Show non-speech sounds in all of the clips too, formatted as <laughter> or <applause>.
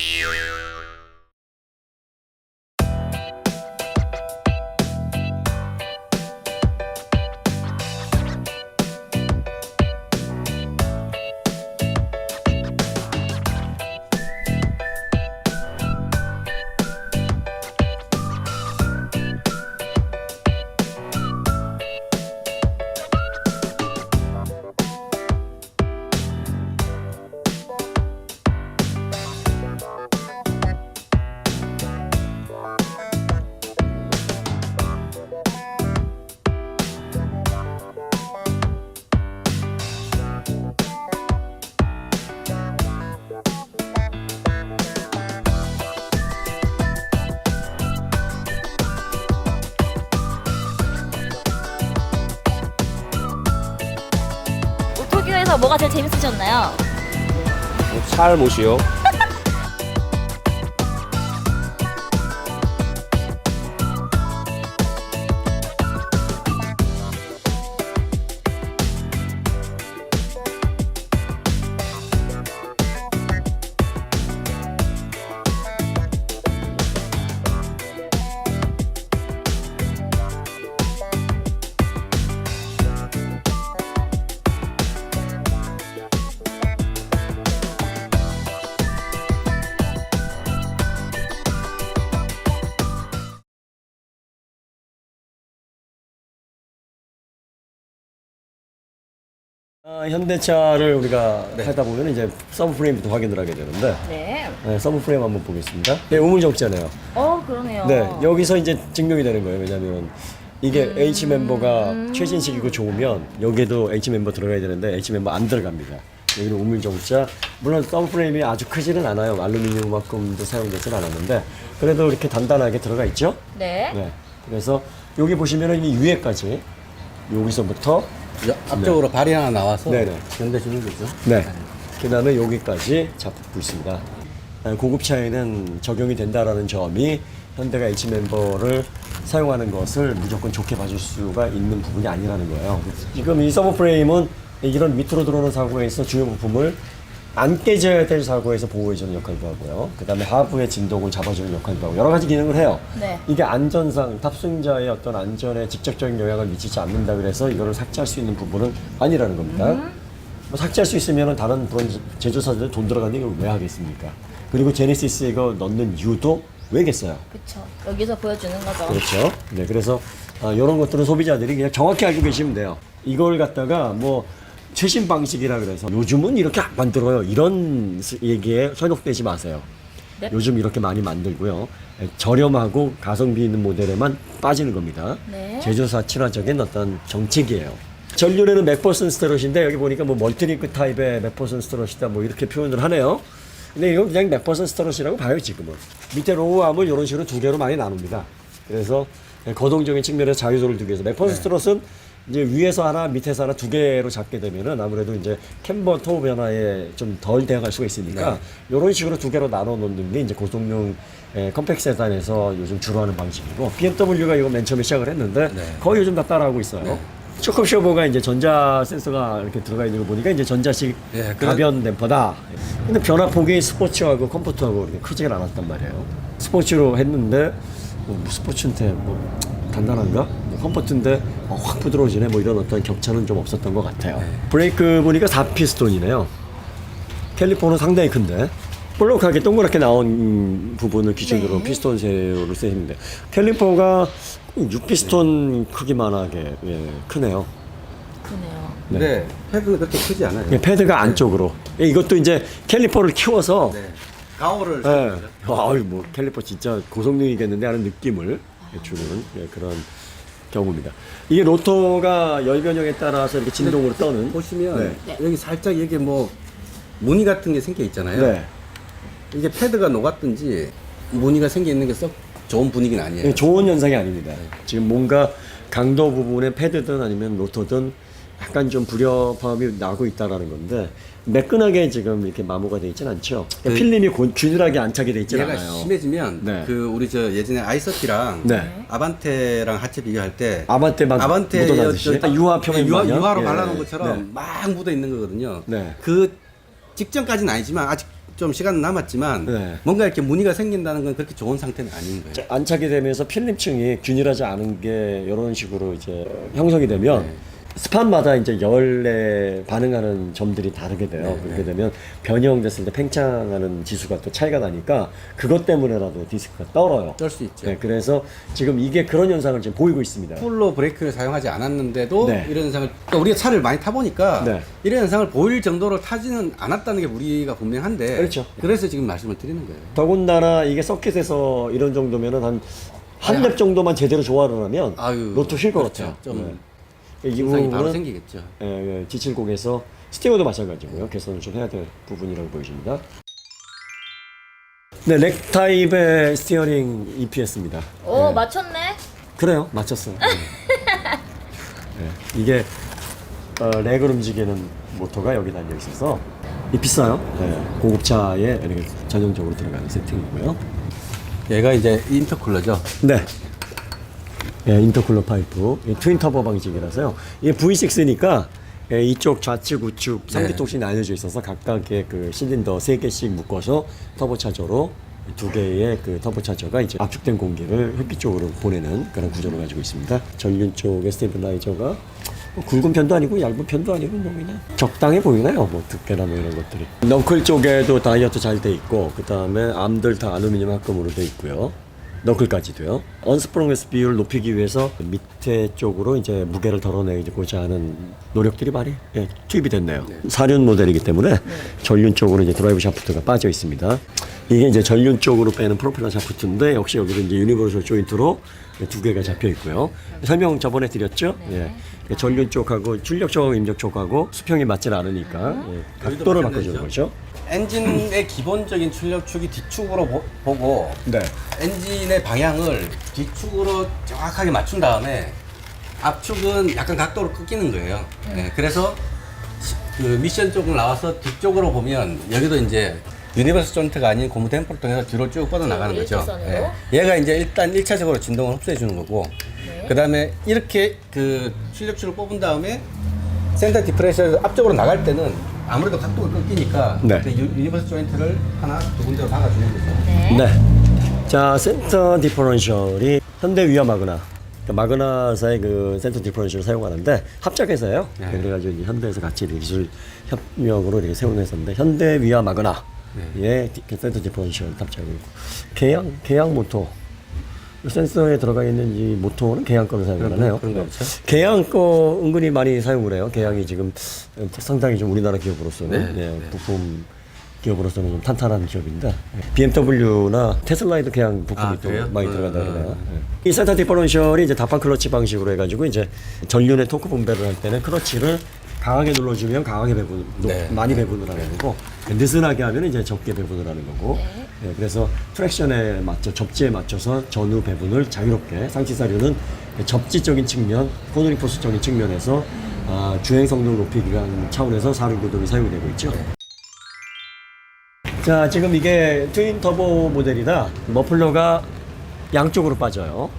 Yeah. 제일 재밌으셨나요? 살못이요. 아, 현대차를 우리가 하다 보면 이제 서브 프레임부터 확인을 하게 되는데 네. 네, 서브 프레임 한번 보겠습니다. 네, 우물적잖아요. 어, 그러네요. 네, 여기서 이제 증명이 되는 거예요. 왜냐하면 이게 H 멤버가 최신식이고 좋으면 여기에도 H 멤버 들어가야 되는데 H 멤버 안 들어갑니다. 여기는 우물정자 물론 서브 프레임이 아주 크지는 않아요. 알루미늄만큼도 사용되지는 않았는데 그래도 이렇게 단단하게 들어가 있죠. 네. 네, 그래서 여기 보시면은 이 위에까지 여기서부터 여- 앞쪽으로 발이 하나 나와서 네네. 연대주는 거죠. 네. 그 다음에 여기까지 잡고 있습니다. 아, 고급 차에는 적용이 된다라는 점이 현대가 H멤버를 사용하는 것을 무조건 좋게 봐줄 수가 있는 부분이 아니라는 거예요. 지금 이 서브 프레임은 이런 밑으로 들어오는 사고에서 주요 부품을 안 깨져야 될 사고에서 보호해주는 역할도 하고요. 그 다음에 하부의 진동을 잡아주는 역할도 하고 여러 가지 기능을 해요. 네. 이게 안전상 탑승자의 어떤 안전에 직접적인 영향을 미치지 않는다 그래서 이거를 삭제할 수 있는 부분은 아니라는 겁니다. 뭐 삭제할 수 있으면 다른 그런 제조사들 돈 들어가는 이걸 왜 하겠습니까? 그리고 제네시스 이거 넣는 이유도 왜겠어요? 그쵸. 여기서 보여주는 거죠. 그렇죠. 네, 그래서 아, 이런 것들은 소비자들이 그냥 정확히 알고 계시면 돼요. 이걸 갖다가 뭐 최신 방식이라 그래서 요즘은 이렇게 안 만들어요. 이런 스- 얘기에 현혹되지 마세요. 네. 요즘 이렇게 많이 만들고요. 에, 저렴하고 가성비 있는 모델에만 빠지는 겁니다. 네. 제조사 친화적인 어떤 정책이에요. 전륜에는 맥퍼슨 스트롯인데 여기 보니까 뭐 멀티링크 타입의 맥퍼슨 스트롯이다 뭐 이렇게 표현을 하네요. 근데 이건 그냥 맥퍼슨 스트롯이라고 봐요 지금은. 밑에 로우암을 이런 식으로 두 개로 많이 나눕니다. 그래서 거동적인 측면에서 자유도를 두기 위해서 맥퍼슨 스트롯은 이제 위에서 하나 밑에서 하나 두 개로 잡게 되면은 아무래도 이제 캠버 토우 변화에 좀 덜 대응할 수가 있으니까 이런 식으로 두 개로 나눠 놓는 게 이제 고속용 에, 컴팩트 세단에서 요즘 주로 하는 방식이고 BMW가 이거 맨 처음에 시작을 했는데 네. 거의 요즘 다 따라하고 있어요. 쇼크 쇼버가 이제 전자 센서가 이렇게 들어가 있는 거 보니까 이제 전자식 예, 그런- 가변 댐퍼다. 근데 변화폭이 스포츠하고 컴포트하고 크지가 않았단 말이에요. 스포츠로 했는데 뭐 스포츠인데 뭐 단단한가? 뭐 컴포트인데 어, 확 부드러워지네. 뭐 이런 어떤 격차는 좀 없었던 것 같아요. 브레이크 보니까 4피스톤이네요. 캘리퍼는 상당히 큰데 볼록하게 동그랗게 나온 부분을 기준으로 네. 피스톤 세로를 쓰는데 캘리퍼가 6피스톤 크기만 하게 예, 크네요. 그러네요. 네. 네. 패드는 그렇게 크지 않아요. 예, 패드가 안쪽으로 예, 이것도 이제 캘리퍼를 키워서 네. 가오를 예, 아유 뭐 캘리퍼 진짜 고성능이겠는데 하는 느낌을 주는 예, 그런 경우입니다. 이게 로터가 열 변형에 따라서 이렇게 진동으로 떠는 보시면 네. 여기 살짝 이게 뭐 무늬 같은 게 생겨 있잖아요. 네. 이게 패드가 녹았든지 무늬가 생겨 있는 게 썩 좋은 분위기는 아니에요. 예, 좋은 현상이 아닙니다. 지금 뭔가 강도 부분에 패드든 아니면 로터든 약간 좀 불협화음이 나고 있다라는 건데 매끈하게 지금 이렇게 마모가 돼 있진 않죠. 그- 필름이 곤- 균일하게 안착이 돼 있진 얘가 않아요. 심해지면 네. 그 우리 저 예전에 아이서티랑 네. 아반떼랑 하체 비교할 때 아반떼 막 아반떼 묻어나듯이? 저- 유화? 유화로 예, 발라놓은 예. 것처럼 네. 막 묻어 있는 거거든요. 네. 그 직전까지는 아니지만 아직 좀 시간은 남았지만 네. 뭔가 이렇게 무늬가 생긴다는 건 그렇게 좋은 상태는 아닌 거예요. 안착이 되면서 필름층이 균일하지 않은 게 이런 식으로 이제 형성이 되면 네. 스판마다 이제 열에 반응하는 점들이 다르게 돼요. 네, 그렇게 네. 되면 변형됐을 때 팽창하는 지수가 또 차이가 나니까 그것 때문에라도 디스크가 떨어요. 뜰수 있죠. 네, 그래서 지금 이게 그런 현상을 지금 보이고 있습니다. 풀로 브레이크를 사용하지 않았는데도 네. 이런 현상을 그러니까 우리가 차를 많이 타보니까 네. 이런 현상을 보일 정도로 타지는 않았다는 게 우리가 분명한데 그렇죠. 그래서 지금 말씀을 드리는 거예요. 더군다나 이게 서킷에서 이런 정도면은 한 한 렙 정도만 제대로 조화를 하면 아유, 로또 쉴것 그렇죠. 같아요. 좀 네. 이 증상이 바로 부분은 생기겠죠. 예, 예, 지칠곡에서 스티어도 마찬가지고요. 개선을 좀 해야 될 부분이라고 보여집니다. 네, 렉 타입의 스티어링 EPS입니다. 오 맞췄네. 그래요, 맞췄어요. 네. 네, 이게 어, 렉을 움직이는 모터가 여기 달려 있어서 이 비싸요. 네, 고급차에 이렇게 전용적으로 들어가는 세팅이고요. 얘가 이제 인터쿨러죠. 네. 예, 인터쿨러 파이프 이 트윈 터보 방식이라서요. 이게 V6니까 예, 이쪽 좌측 우측 네. 3기통씩 나뉘어져 있어서 각각의 그 실린더 3개씩 묶어서 터보 차저로 두 개의 그 터보 차저가 이제 압축된 공기를 흡기 쪽으로 보내는 그런 구조를 가지고 있습니다. 전륜 쪽의 스테빌라이저가 뭐 굵은 편도 아니고 얇은 편도 아니고 뭐 그냥 적당해 보이나요? 뭐 두께나 뭐 이런 것들이. 너클 쪽에도 다이어트 잘 돼 있고 그 다음에 암들 다 알루미늄 합금으로 돼 있고요. 너클까지도요. 언스프롱에스 비율을 높이기 위해서 밑에 쪽으로 이제 무게를 덜어내고자 하는 노력들이 많이 예, 투입이 됐네요. 사륜 모델이기 때문에 전륜 쪽으로 이제 드라이브 샤프트가 빠져 있습니다. 이게 이제 전륜 쪽으로 빼는 프로펠러 샤프트인데 역시 여기도 이제 유니버설 조인트로 두 개가 잡혀 있고요. 설명 저번에 드렸죠? 예. 전륜 쪽하고 출력 쪽, 임력 쪽하고 수평이 맞지 않으니까 예, 각도를 바꿔주는 거죠. 엔진의 기본적인 출력축이 뒤축으로 보, 보고 네. 엔진의 방향을 뒤축으로 정확하게 맞춘 다음에 앞축은 약간 각도로 꺾이는 거예요. 네, 그래서 시- 그 미션 쪽을 나와서 뒤쪽으로 보면 여기도 이제 유니버스 존트가 아닌 고무 댐퍼를 통해서 뒤로 쭉 뻗어나가는 거죠. 일직선으로? 얘가 이제 일단 1차적으로 진동을 흡수해 주는 거고 네. 그 다음에 이렇게 그 출력축을 뽑은 다음에 센터 디프레셔에서 앞쪽으로 나갈 때는 아무래도 각도가 꺾이니까 네. 그 유- 유니버스 조인트를 하나 두 군데로 박아주는 거죠. 네. 네. 자, 센터 디퍼런셜이 현대 위아 마그나. 그러니까 마그나사의 그 센터 디퍼런셜을 사용하는데 합작회사예요. 네. 그래가지고 이제 현대에서 같이 기술 협력으로 이렇게 세운 회사인데 현대 위아 마그나. 네. 예, 디- 센터 디퍼런셜 있고 계양 계양 모터. 센서에 들어가 있는 이 모터는 계양 거를 사용을. 그런 거? 계양 거 은근히 많이 사용을 해요. 계양이 지금 상당히 좀 우리나라 기업으로서는 네, 예, 네. 부품 기업으로서는 좀 탄탄한 기업인데 BMW나 테슬라에도 그냥 부품이 아, 또 그래요? 많이 음, 들어간다 음, 그러네요. 예. 이 센터 디퍼런셜이 이제 다판 클러치 방식으로 해가지고 이제 전륜의 토크 분배를 할 때는 클러치를 강하게 눌러주면 강하게 배분, 노- 네. 많이 배분을 하는 거고 느슨하게 하면 이제 적게 배분을 하는 거고 예, 그래서 트랙션에 맞춰 접지에 맞춰서 전후 배분을 자유롭게 상치 사료는 접지적인 측면, 코너링 포스적인 측면에서 아, 주행 성능 높이기 위한 차원에서 사륜 구동이 사용이 되고 있죠. 자, 지금 이게 트윈 터보 모델이라 머플러가 양쪽으로 빠져요.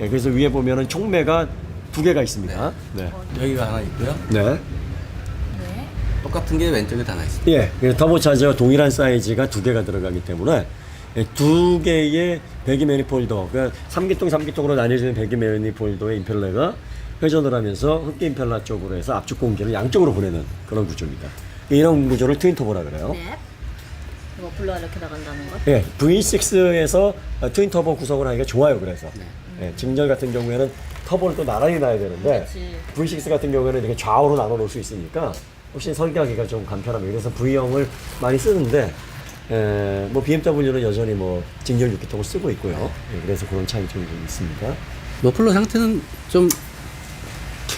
예, 그래서 위에 보면은 총매가 두 개가 있습니다. 네. 여기가 하나 있고요. 네. 네. 똑같은 게 왼쪽에 하나 있습니다. 예, 그래서 터보차저와 동일한 사이즈가 두 개가 들어가기 때문에 예, 두 개의 배기 매니폴더, 그러니까 3기통, 3기통으로 나뉘어지는 배기 매니폴더의 임펠러가 회전을 하면서 흡기 임펠러 쪽으로 해서 압축 공기를 양쪽으로 보내는 그런 구조입니다. 이런 구조를 트윈 터보라 그래요. 네. 이거 불러 이렇게 나간다는 거? 예, V6에서 트윈 터보 구성을 하기가 좋아요. 그래서 예, 짐전 같은 경우에는 터보를 또 나란히 놔야 되는데 그렇지. V6 같은 경우에는 이렇게 좌우로 나눠 놓을 수 있으니까 훨씬 설계하기가 좀 간편합니다. 그래서 V형을 많이 쓰는데 에, 뭐 BMW는 여전히 뭐 직렬 6기통을 쓰고 있고요. 예, 그래서 그런 차이점이 좀 있습니다. 머플러 상태는 좀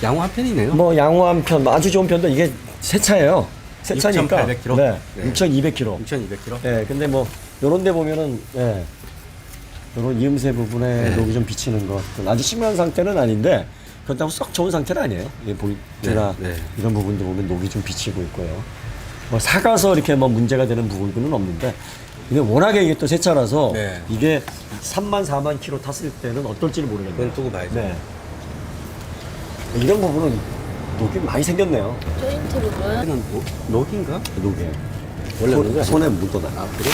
양호한 편이네요. 뭐 양호한 편, 뭐 아주 좋은 편도 이게 새 차예요. 새 차니까 6,800km? 네, 네. 6,200km. 6,200km. 예, 근데 뭐 요런 데 보면은 예. 요런 이음새 부분에 네. 녹이 좀 비치는 것 아주 심한 상태는 아닌데 그렇다고 썩 좋은 상태는 아니에요. 이 볼트나 네, 네. 이런 부분도 보면 녹이 좀 비치고 있고요. 뭐 사가서 이렇게 뭐 문제가 되는 부분은 없는데 근데 워낙에 이게 또 새 차라서 네. 이게 3만 4만 킬로 탔을 때는 어떨지를 모르겠네요. 그건 두고 봐야죠. 네. 이런 부분은 녹이 많이 생겼네요. 조인트 부분. 얘는 노- 녹인가? 녹에. 원래 손- 손에 묻어나요. 아, 그래?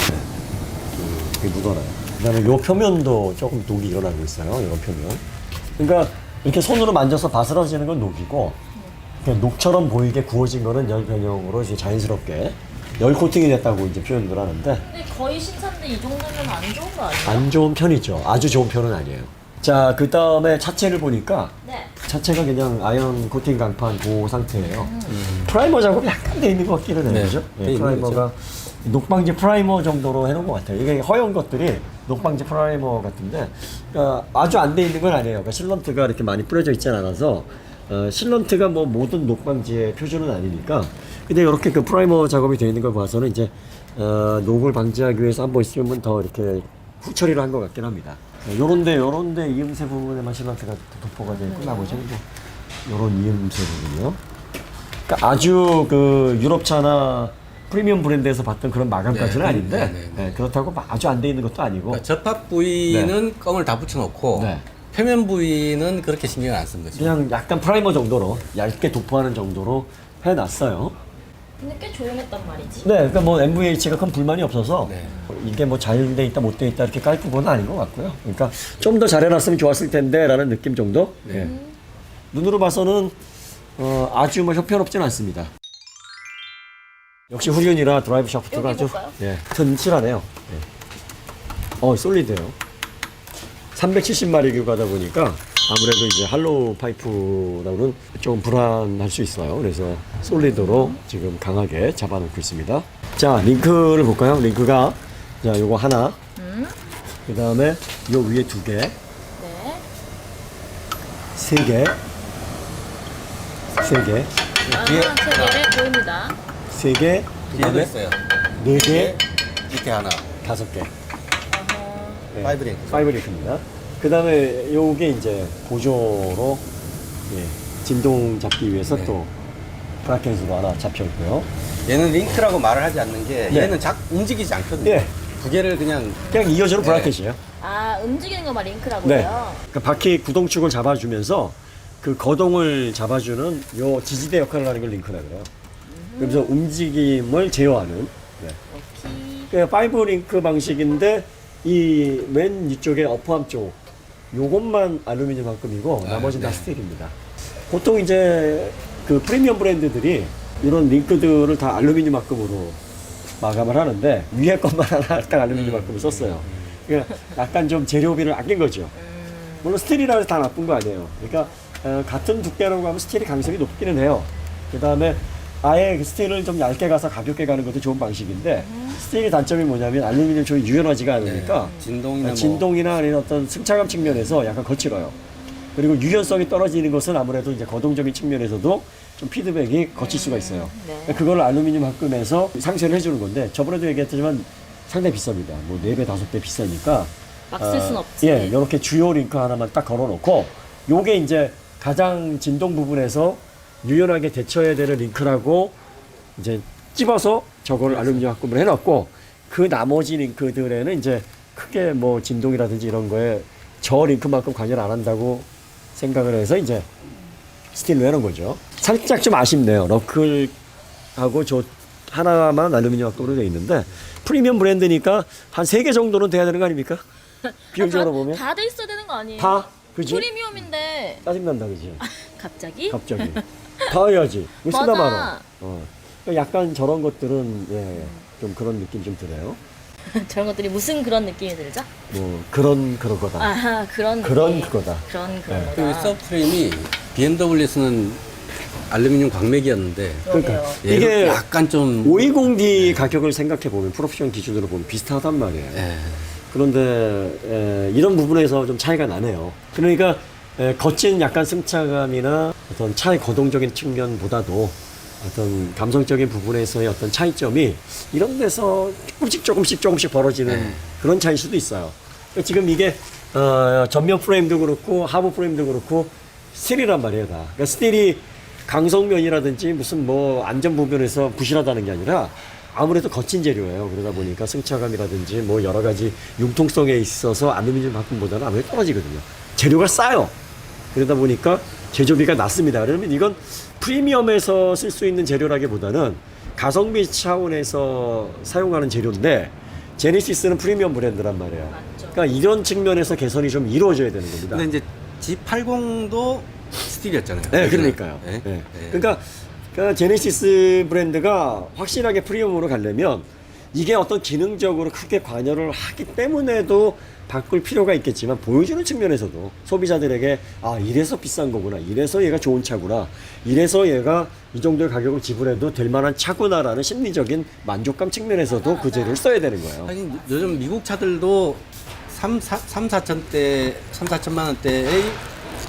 네. 묻어나요. 그 다음에 요 표면도 조금 녹이 일어나고 있어요. 이런 표면. 그러니까 이렇게 손으로 만져서 바스러지는 건 녹이고, 그냥 녹처럼 보이게 구워진 거는 열 변형으로 이제 자연스럽게 열 코팅이 됐다고 이제 표현을 하는데, 근데 거의 신사인데 이 정도면 안 좋은 거 아니에요? 안 좋은 편이죠. 아주 좋은 편은 아니에요. 자, 그 다음에 차체를 보니까, 네. 차체가 그냥 아연 코팅 강판 그 상태예요. 프라이머 작업이 약간 돼 있는 것 같기는 해요. 네, 그죠? 돼 예, 있는 프라이머가 녹방지 프라이머 정도로 해놓은 것 같아요. 이게 허연 것들이 녹방지 프라이머 같은데 그러니까 아주 안 돼 있는 건 아니에요. 그러니까 실런트가 이렇게 많이 뿌려져 있지 않아서 어, 실런트가 뭐 모든 녹방지의 표준은 아니니까 근데 이렇게 그 프라이머 작업이 되어 있는 걸 봐서는 이제 어, 녹을 방지하기 위해서 한번 있으면 더 이렇게 후처리를 한 것 같긴 합니다. 네, 요런데 요런데 이음새 부분에만 실런트가 도포가 되어 있고 나머지는 뭐 요런 이음새 부분이요. 그러니까 아주 그 유럽차나 프리미엄 브랜드에서 봤던 그런 마감까지는 네, 아닌데 네, 네, 네. 네, 그렇다고 막 아주 안 돼 있는 것도 아니고 그러니까 접합 부위는 껌을 다 붙여놓고 네. 표면 부위는 그렇게 신경 안쓴 거죠. 그냥 약간 프라이머 정도로 얇게 도포하는 정도로 해놨어요. 근데 꽤 조용했단 말이지. 네, 그러니까 뭐 MVH가 큰 불만이 없어서 네. 이게 뭐 잘돼 있다 못 돼 있다 이렇게 깔 부분은 아닌 것 같고요. 그러니까 좀 더 잘해놨으면 좋았을 텐데라는 느낌 정도. 네. 예. 눈으로 봐서는 어, 아주 뭐 형편없지는 않습니다. 역시 후륜이라 드라이브 샤프트가 여기 아주 볼까요? 예, 튼실하네요. 예. 어, 솔리드요. 370마리 규가다 보니까 아무래도 이제 할로우 파이프라고는 좀 불안할 수 있어요. 그래서 솔리드로 지금 강하게 잡아놓고 있습니다. 자, 링크를 볼까요? 링크가 자, 요거 하나. 음. 그 다음에 요 위에 두 개, 네. 세 개, 세 개, 아, 세 개를 보입니다. 세 개, 그 뒤에도 다음에 있어요. 네 개, 밑에 하나. 다섯 개. 네. 파이브 링크. 파이브 링크입니다. 그 다음에 요게 이제 보조로 예, 진동 잡기 위해서 네. 또 브라켓으로 하나 잡혀 있고요. 얘는 링크라고 말을 하지 않는 게 네. 얘는 작 움직이지 않거든요. 예. 두 개를 그냥 그냥 이어주는 네. 브라켓이에요. 아, 움직이는 거만 링크라고요? 네. 그러니까 바퀴 구동축을 잡아주면서 그 거동을 잡아주는 요 지지대 역할을 하는 걸 링크라 그래요. 그래서 움직임을 제어하는. 네. 오케이. 그 파이브 링크 방식인데 이 맨 위쪽에 어퍼암 쪽 요것만 알루미늄 합금이고 아, 나머지는 다 네. 스틸입니다. 보통 이제 그 프리미엄 브랜드들이 이런 링크들을 다 알루미늄 합금으로 마감을 하는데 위에 것만 하나 <laughs> 딱 알루미늄 합금을 썼어요. 그러니까 약간 좀 재료비를 아낀 거죠. 물론 스틸이라 해서 다 나쁜 거 아니에요. 그러니까 어, 같은 두께라고 하면 스틸이 강성이 높기는 해요. 그 다음에 아예 그 스틸을 좀 얇게 가서 가볍게 가는 것도 좋은 방식인데 스틸의 단점이 뭐냐면 알루미늄 쪽이 유연하지가 않으니까 네. 진동이나 뭐 진동이나 아니면 어떤 승차감 측면에서 약간 거칠어요. 그리고 유연성이 떨어지는 것은 아무래도 이제 거동적인 측면에서도 좀 피드백이 거칠 수가 있어요. 네. 그걸 알루미늄 합금해서 상쇄를 해주는 건데 저번에도 얘기했지만 상당히 비쌉니다. 뭐 4배, 5배 비싸니까 막 쓸 순 아, 없지. 예, 이렇게 주요 링크 하나만 딱 걸어놓고 요게 이제 가장 진동 부분에서 유연하게 대처해야 되는 링크라고 이제 찝어서 저걸 알루미늄 합금을 해놨고 그 나머지 링크들에는 이제 크게 뭐 진동이라든지 이런 거에 저 링크만큼 관여를 안 한다고 생각을 해서 이제 스틸로 해놓은 거죠. 살짝 좀 아쉽네요. 너클하고 저 하나만 알루미늄 합금으로 되어 있는데 프리미엄 브랜드니까 한 세 개 정도는 돼야 되는 거 아닙니까? <laughs> 비율적으로 보면 다 돼 있어야 되는 거 아니에요? 다 그지? 프리미엄인데 짜증난다 그지? 갑자기? 갑자기 <laughs> 다 해야지 왜 쓰다 맞아. 말아 어. 그러니까 약간 저런 것들은 예, 좀 그런 느낌 좀 들어요 <laughs> 저런 것들이 무슨 그런 느낌이 들죠? 뭐 그런 그런 거다 아하 그런 그런 느낌. 그거다 그런 그런 네. 그 거다. 서프레임이 BMW에서는 알루미늄 광맥이었는데 그러니까 이게 약간 좀 520D 가격을 생각해 보면 프로피션 기준으로 보면 비슷하단 말이에요 예. 그런데 에, 이런 부분에서 좀 차이가 나네요. 그러니까 에, 거친 약간 승차감이나 어떤 차의 거동적인 측면보다도 어떤 감성적인 부분에서의 어떤 차이점이 이런 데서 조금씩 조금씩 조금씩 벌어지는 네. 그런 차일 수도 있어요. 그러니까 지금 이게 어, 전면 프레임도 그렇고 하부 프레임도 그렇고 스틸이란 말이에요 다. 그러니까 스틸이 강성면이라든지 무슨 뭐 안전 부분에서 부실하다는 게 아니라 아무래도 거친 재료예요. 그러다 보니까 승차감이라든지 뭐 여러 가지 융통성에 있어서 알루미늄 합금보다는 아무래도 떨어지거든요. 재료가 싸요. 그러다 보니까 제조비가 낮습니다. 그러면 이건 프리미엄에서 쓸 수 있는 재료라기보다는 가성비 차원에서 사용하는 재료인데 제네시스는 프리미엄 브랜드란 말이에요. 그러니까 이런 측면에서 개선이 좀 이루어져야 되는 겁니다. 근데 이제 G80도 스틸이었잖아요. 네, 그러니까요. 네. 네. 네. 그러니까, 그러니까 제네시스 브랜드가 확실하게 프리미엄으로 가려면 이게 어떤 기능적으로 크게 관여를 하기 때문에도 바꿀 필요가 있겠지만 보여주는 측면에서도 소비자들에게 아 이래서 비싼 거구나 이래서 얘가 좋은 차구나 이래서 얘가 이 정도의 가격을 지불해도 될 만한 차구나라는 심리적인 만족감 측면에서도 그 재료를 써야 되는 거예요. 하긴 요즘 미국 차들도 3, 4, 3 4천 대, 3, 4천만 원대의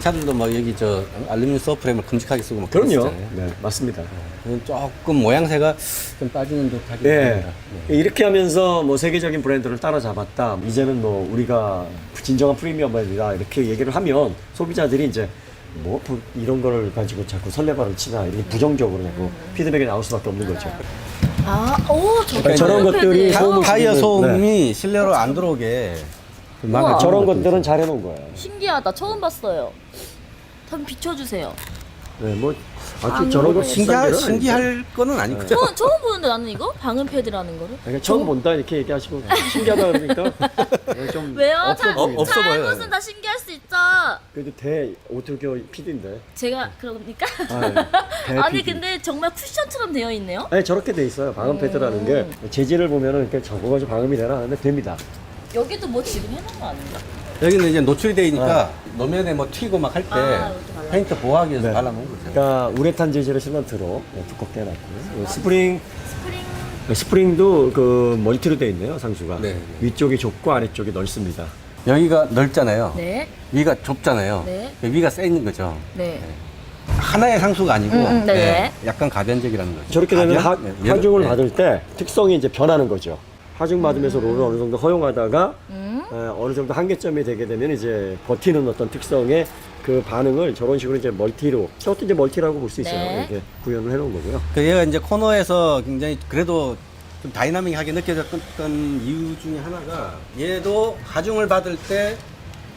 차들도 뭐 여기 저 알루미늄 서프레임을 큼직하게 쓰고 뭐 그럼요. 그러시잖아요. 네, 맞습니다. 그건 조금 모양새가 좀 빠지는 듯하긴 네. 합니다. 네. 이렇게 하면서 뭐 세계적인 브랜드를 따라잡았다. 이제는 뭐 우리가 진정한 프리미엄 브랜드다. 이렇게 얘기를 하면 소비자들이 이제 뭐 부- 이런 거를 가지고 자꾸 설레발을 치나 이렇게 부정적으로 자꾸 피드백이 나올 수밖에 없는 거죠. 아, 오, 저 저런 것들이 타- 소음을 타이어 줄이는- 소음이 실내로 안 들어오게 우와. 저런 것들은 잘 해놓은 거예요. 신기하다. 처음 봤어요. 한번 비춰주세요. 네, 뭐 아주 아, 저런 거 이거 신기할, 비싼 데는 신기할 거는 아니고. 처음, 처음 보는데 나는 이거? 방음 패드라는 거를? 그러니까 처음 본다 이렇게 얘기하시고 신기하다 그러니까 <laughs> 좀 왜요? 없어 차, 어. 없어 차의 보여요. 것은 다 신기할 수 있죠. 그래도 대 오토교 PD인데. 제가 그럽니까? <laughs> 대 아니 PD. 근데 정말 쿠션처럼 되어 있네요. 아니 저렇게 돼 있어요. 방음 패드라는 게 재질을 보면은 이렇게 저거가 방음이 되나 하는데 됩니다. 여기도 뭐 지금 해놓은 거 아닌가? 여기는 이제 노출이 돼 있으니까 노면에 뭐 튀고 막 할 때 아, 발라. 페인트 보호하기 위해서 네. 발라놓은 거죠. 그러니까 우레탄 재질의 실런트로 네, 두껍게 해놨고요. 스프링 스프링 스프링도 그 멀티로 돼 있네요 상수가. 네, 네. 위쪽이 좁고 아래쪽이 넓습니다. 여기가 넓잖아요. 네. 위가 좁잖아요. 네. 위가 세 있는 거죠. 네. 하나의 상수가 아니고 음, 음, 네. 약간 가변적이라는 거죠. 저렇게 되면 하, 가변? 네, 얘는- 하중을 네. 받을 때 특성이 이제 변하는 거죠. 하중 받으면서 롤을 어느 정도 허용하다가 음. 어, 어느 정도 한계점이 되게 되면 이제 버티는 어떤 특성의 그 반응을 저런 식으로 이제 멀티로 저것도 이제 멀티라고 볼 수 있어요. 네. 이렇게 구현을 해놓은 거고요. 그 얘가 이제 코너에서 굉장히 그래도 좀 다이나믹하게 느껴졌던 이유 중에 하나가 얘도 하중을 받을 때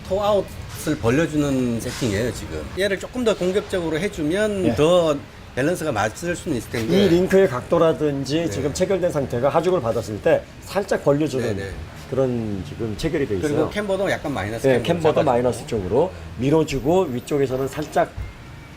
토아웃을 벌려주는 세팅이에요 지금 얘를 조금 더 공격적으로 해주면 예. 더 밸런스가 맞을 수는 있을 텐데 이 링크의 각도라든지 지금 체결된 상태가 하중을 받았을 때 살짝 벌려주는 네, 네. 그런 지금 체결이 돼 있어요. 그리고 캠버도 약간 마이너스 네, 캠버도 잡아주고. 마이너스 쪽으로 밀어주고 위쪽에서는 살짝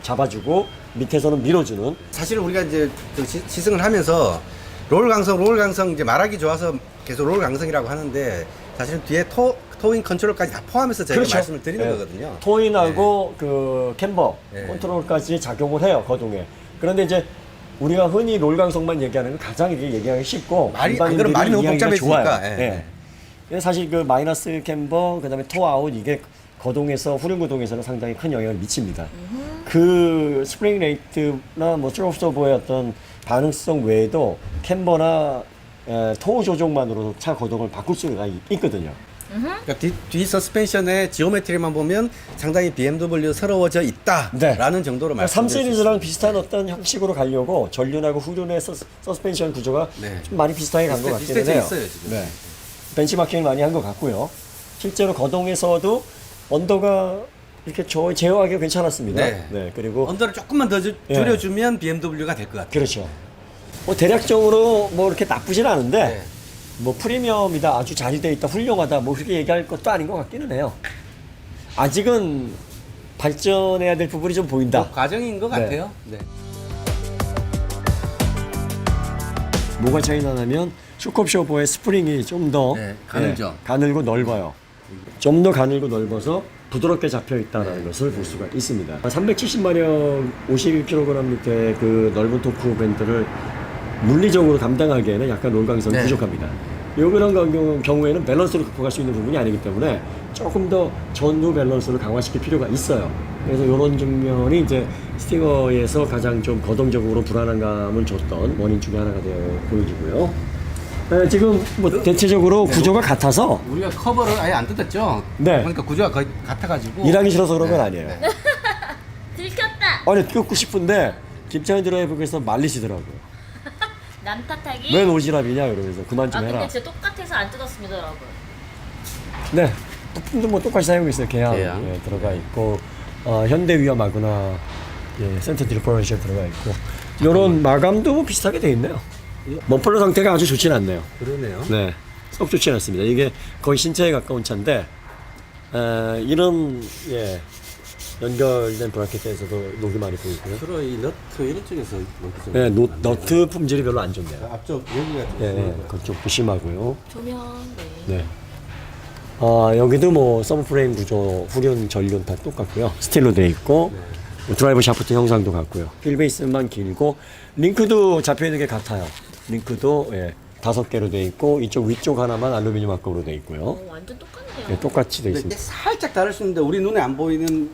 잡아주고 밑에서는 밀어주는 사실 우리가 이제 그 시- 시승을 하면서 롤 강성, 롤 강성 이제 말하기 좋아서 계속 롤 강성이라고 하는데 사실 뒤에 토, 토잉 컨트롤까지 다 포함해서 저희가 말씀을 드리는 네. 거거든요. 토인하고 그 캠버 네. 컨트롤까지 작용을 해요 거동에. 그런데 이제 우리가 흔히 롤 강성만 얘기하는 건 가장 이게 얘기하기 쉽고 말이- 안 그러면 말이 너무 복잡해지니까, 좋아요. 예. 예. 근데 사실 그 마이너스 캠버 그다음에 토 아웃 이게 거동에서 후륜 거동에서는 상당히 큰 영향을 미칩니다. 그 스프링 레이트나 뭐 트로프서버의 어떤 반응성 외에도 캠버나 에, 토 조종만으로도 차 거동을 바꿀 수가 있- 있거든요. 그러니까 뒤, 뒤 서스펜션의 지오메트리만 보면 상당히 BMW-스러워져 있다라는 네. 정도로 3 말씀드릴 수 시리즈랑 비슷한 어떤 형식으로 가려고 전륜하고 후륜의 서, 서스 펜션 구조가 네. 좀 많이 비슷하게 간 것 같기는 해요. 있어요, 지금. 네. 벤치마킹 많이 한 것 같고요. 실제로 거동에서도 언더가 이렇게 저 제어하기 괜찮았습니다. 네. 그리고 언더를 조금만 더 줄- 예. 줄여주면 BMW가 될 것 같아요. 그렇죠. 뭐 대략적으로 뭐 이렇게 나쁘진 않은데 네. 뭐 프리미엄이다 아주 잘 돼 있다 훌륭하다 뭐 그렇게 얘기할 것도 아닌 것 같기는 해요. 아직은 발전해야 될 부분이 좀 보인다. 뭐 과정인 것 네. 같아요. 네. 뭐가 차이 나냐면 슈컵쇼버의 스프링이 좀 더 네, 가늘죠. 가늘고 넓어요. 좀 더 가늘고 넓어서 부드럽게 잡혀 있다는 것을 볼 수가 있습니다. 370마력 51kg 밑에 그 넓은 토크 밴드를 물리적으로 감당하기에는 약간 롤강성이 네. 부족합니다. 요런 경우- 경우에는 밸런스를 극복할 수 있는 부분이 아니기 때문에 조금 더 전후 밸런스를 강화시킬 필요가 있어요. 그래서 이런 측면이 이제 스티커에서 가장 좀 거동적으로 불안한 감을 줬던 원인 중에 하나가 되어 보여지고요. 네, 지금 뭐 대체적으로 구조가 같아서 우리가 커버를 아예 안 뜯었죠. 네. 그러니까 구조가 거의 같아가지고 일하기 싫어서 그런 건 네, 아니에요. 네. <laughs> 들켰다. 아니 뜯고 싶은데 김창현 드라이브에서 말리시더라고요. 남 탓하기. 왜 노지랖이냐 그러면서 그만 좀 아 해라. 근데 진짜 똑같아서 안 뜯었습니다 여러분. 네, 부품도 뭐 똑같이 사용하고 있어요. 계양 계양. 예, 들어가 있고 어, 현대 위험하거나 예, 센터 디퍼런셜 들어가 있고 이런 마감도 뭐 비슷하게 돼 있네요. 머플러 상태가 아주 좋지는 않네요. 그러네요. 네, 썩 좋지는 않습니다. 이게 거의 신체에 가까운 차인데 에, 이런 예, 연결된 브라켓에서도 녹이 많이 보이고요. 주로 이 너트 이런 쪽에서 좀. 네, 노, 너트 품질이 별로 안 좋네요. 앞쪽 여기가 좀. 심한 것 그쪽 심하고요. 조명 네. 네. 아, 여기도 뭐 서브프레임 구조, 후륜, 전륜 다 똑같고요. 스틸로 돼 있고 뭐 드라이브 샤프트 형상도 같고요. 휠베이스만 길고 링크도 잡혀 있는 게 같아요. 링크도 예, 다섯 개로 돼 있고 이쪽 위쪽 하나만 알루미늄 합금으로 돼 있고요. 어, 완전 똑같네요. 예, 똑같이 돼 근데 있습니다. 살짝 다를 수 있는데 우리 눈에 안 보이는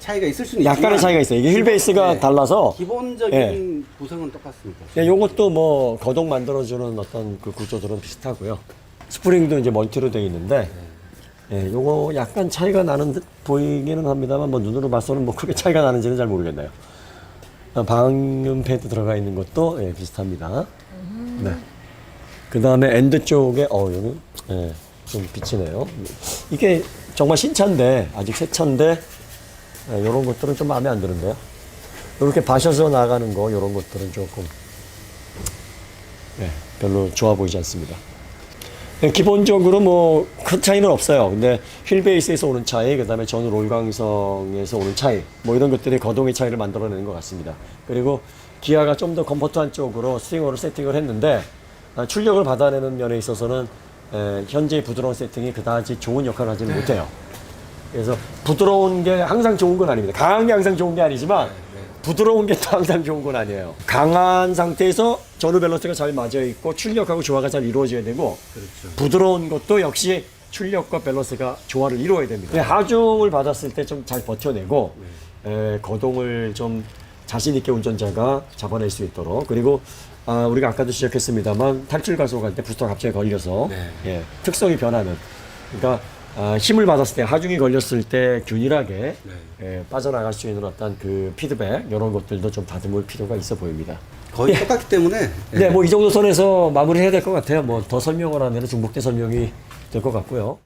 차이가 있을 수는 있지만 약간의 차이가 있어요. 이게 휠베이스가 네. 달라서 기본적인 구성은 똑같습니다. 예, 요것도 뭐 거동 만들어주는 어떤 그 구조들은 비슷하고요. 스프링도 이제 멀티로 되어 있는데, 예, 요거 약간 차이가 나는 듯 보이기는 합니다만, 뭐 눈으로 봐서는 뭐 크게 차이가 나는지는 잘 모르겠네요. 어, 방음 패드 들어가 있는 것도 예, 비슷합니다. 네. 그 다음에 엔드 쪽에, 어, 여기, 예, 좀 비치네요. 이게 정말 신차인데, 아직 새 차인데, 예, 요런 것들은 좀 마음에 안 드는데요. 이렇게 바셔서 나가는 거 이런 것들은 조금 예, 별로 좋아 보이지 않습니다. 예, 기본적으로 뭐 큰 차이는 없어요. 근데 휠 베이스에서 오는 차이, 그다음에 전 롤강성에서 오는 차이, 뭐 이런 것들이 거동의 차이를 만들어내는 것 같습니다. 그리고 기아가 좀 더 컴포트한 쪽으로 스팅어를 세팅을 했는데 아, 출력을 받아내는 면에 있어서는 에, 현재 부드러운 세팅이 그다지 좋은 역할을 하지는 못해요. 그래서 부드러운 게 항상 좋은 건 아닙니다. 강한 게 항상 좋은 게 아니지만 부드러운 게 또 항상 좋은 건 아니에요. 강한 상태에서 전후 밸런스가 잘 맞아 있고 출력하고 조화가 잘 이루어져야 되고 부드러운 것도 역시 출력과 밸런스가 조화를 이루어야 됩니다. 근데 하중을 받았을 때 좀 잘 버텨내고 에, 거동을 좀 자신 있게 운전자가 잡아낼 수 있도록 그리고 아, 우리가 아까도 지적했습니다만 탈출 가속할 때 부스터가 갑자기 걸려서 네. 예, 특성이 변하는 그러니까 아, 힘을 받았을 때 하중이 걸렸을 때 균일하게 예, 빠져나갈 수 있는 어떤 그 피드백 이런 것들도 좀 다듬을 필요가 있어 보입니다. 거의 똑같기 때문에 네, 뭐 이 정도 선에서 마무리해야 될 것 같아요. 뭐 더 설명을 하면 중복된 설명이 될 것 같고요.